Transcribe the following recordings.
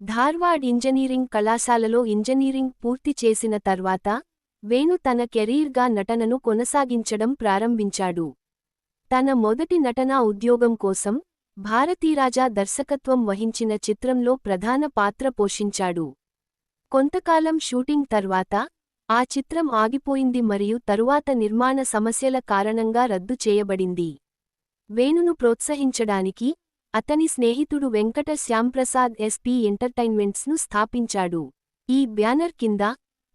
Dharwad engineering కళాశాలలో engineering పూర్తి చేసిన తర్వాత వేణు తన కెరీర్గా నటనను కొనసాగించడం ప్రారంభించాడు. తన మొదటి నటనా ఉద్యోగం కోసం భారతీరాజా దర్శకత్వం వహించిన చిత్రంలో ప్రధాన పాత్ర పోషించాడు. కొంతకాలం షూటింగ్ తర్వాత ఆ చిత్రం ఆగిపోయింది మరియు తరువాత నిర్మాణ సమస్యల కారణంగా రద్దు చేయబడింది. వేణును ప్రోత్సహించడానికి అతని స్నేహితుడు వెంకట శ్యాంప్రసాద్ ఎస్పీ ఎంటర్టైన్మెంట్స్ను స్థాపించాడు. ఈ బ్యానర్ కింద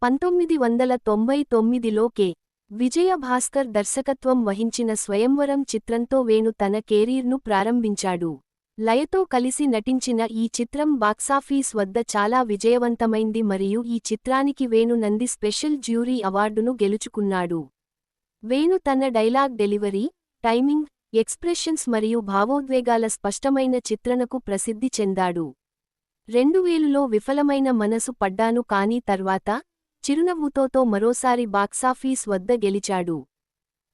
పంతొమ్మిది వందల తొంభై తొమ్మిదిలో కె. విజయభాస్కర్ దర్శకత్వం వహించిన స్వయంవరం చిత్రంతో వేణు తన కెరీర్ను ప్రారంభించాడు. లయతో కలిసి నటించిన ఈ చిత్రం బాక్సాఫీస్ వద్ద చాలా విజయవంతమైంది మరియు ఈ చిత్రానికి వేణు నంది స్పెషల్ జ్యూరీ అవార్డును గెలుచుకున్నాడు. వేణు తన డైలాగ్ డెలివరీ టైమింగ్ ఎక్స్ప్రెషన్స్ మరియు భావోద్వేగాల స్పష్టమైన చిత్రణకు ప్రసిద్ధి చెందాడు. రెండువేలులో విఫలమైన మనసు పడ్డాను కానీ తర్వాత చిరునవ్వుతోతో మరోసారి బాక్సాఫీస్ వద్ద గెలిచాడు.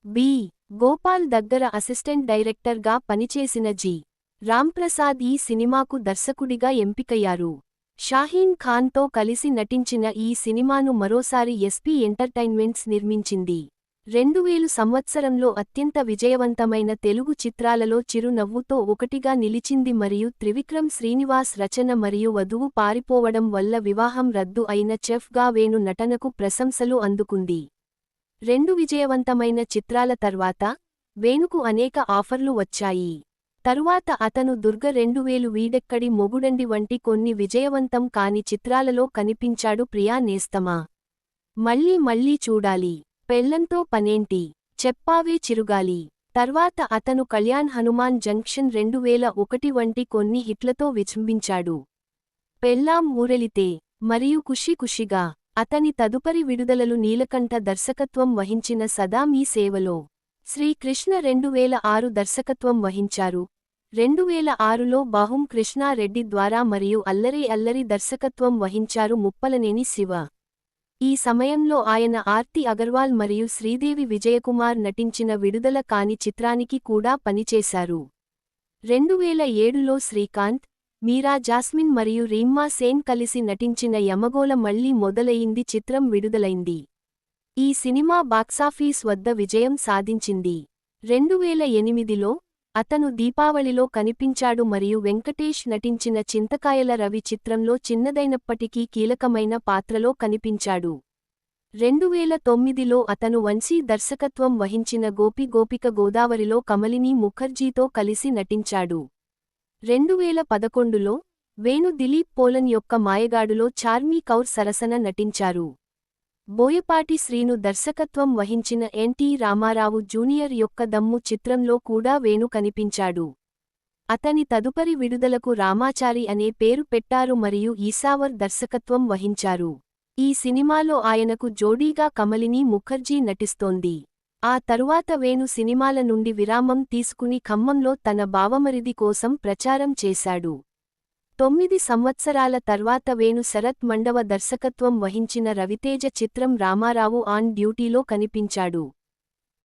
బి. గోపాల్ దగ్గర అసిస్టెంట్ డైరెక్టర్గా పనిచేసిన జి. రాంప్రసాద్ ఈ సినిమాకు దర్శకుడిగా ఎంపికయ్యారు. షాహీన్ ఖాన్తో కలిసి నటించిన ఈ సినిమాను మరోసారి ఎస్పీ ఎంటర్టైన్మెంట్స్ నిర్మించింది. రెండువేలు సంవత్సరంలో అత్యంత విజయవంతమైన తెలుగు చిత్రాలలో చిరునవ్వుతో ఒకటిగా నిలిచింది మరియు త్రివిక్రమ్ శ్రీనివాస్ రచన మరియు వధువు పారిపోవడం వల్ల వివాహం రద్దు అయిన చెఫ్గా వేణు నటనకు ప్రశంసలు అందుకుంది. రెండు విజయవంతమైన చిత్రాల తర్వాత వేణుకు అనేక ఆఫర్లు వచ్చాయి. తరువాత అతను దుర్గ రెండువేలు వీడెక్కడి మొగుడండి వంటి కొన్ని విజయవంతం కాని చిత్రాలలో కనిపించాడు ప్రియా నేస్తమా. మళ్ళీ మళ్ళీ చూడాలి. పెళ్ళంతో పనేంటి? చెప్పావే చిరుగాలి. తర్వాత అతను కళ్యాణ్ హనుమాన్ జంక్షన్ రెండువేల ఒకటి వంటి కొన్ని హిట్లతో విజృంభించాడు. పెళ్ళాం ఊరెలితే మరియు ఖుషి ఖుషిగా అతని తదుపరి విడుదలలు నీలకంఠ దర్శకత్వం వహించిన సదా మీ సేవలో. శ్రీకృష్ణ రెండువేల ఆరు దర్శకత్వం వహించారు. రెండువేల ఆరులో బాహుం కృష్ణారెడ్డి ద్వారా మరియు అల్లరి అల్లరి దర్శకత్వం వహించారు ముప్పలనేని శివ. ఈ సమయంలో ఆయన ఆర్తి అగర్వాల్ మరియు శ్రీదేవి విజయకుమార్ నటించిన విడుదల కాని చిత్రానికి కూడా పనిచేశారు. రెండువేల ఏడులో శ్రీకాంత్ మీరా జాస్మిన్ మరియు రీమ్మా సేన్ కలిసి నటించిన యమగోళ మళ్ళీ మొదలయింది చిత్రం విడుదలైంది. ఈ సినిమా బాక్సాఫీస్ వద్ద విజయం సాధించింది. రెండువేల ఎనిమిదిలో అతను దీపావళిలో కనిపించాడు మరియు వెంకటేష్ నటించిన చింతకాయల రవి చిత్రంలో చిన్నదైనప్పటికీ కీలకమైన పాత్రలో కనిపించాడు. రెండువేల తొమ్మిదిలో అతను వంశీ దర్శకత్వం వహించిన గోపి గోపిక గోదావరిలో కమలిని ముఖర్జీతో కలిసి నటించాడు. రెండువేల పదకొండులో వేణు దిలీప్ పోలన్ యొక్క మాయగాడులో చార్మీ కౌర్ సరసన నటించారు. బోయపాటి శ్రీను దర్శకత్వం వహించిన ఎన్టీ రామారావు జూనియర్ యొక్క దమ్ము చిత్రంలో కూడా వేణు కనిపించాడు. అతని తదుపరి విడుదలకు రామాచారి అనే పేరు పెట్టారు మరియు ఈసావర్ దర్శకత్వం వహించారు. ఈ సినిమాలో ఆయనకు జోడీగా కమలిని ముఖర్జీ నటిస్తోంది. ఆ తరువాత వేణు సినిమాల నుండి విరామం తీసుకుని ఖమ్మంలో తన బావమరిది కోసం ప్రచారం చేశాడు. తొమ్మిది సంవత్సరాల తర్వాత వేణు శరత్ మండవ దర్శకత్వం వహించిన రవితేజ చిత్రం రామారావు ఆన్ డ్యూటీలో కనిపించాడు.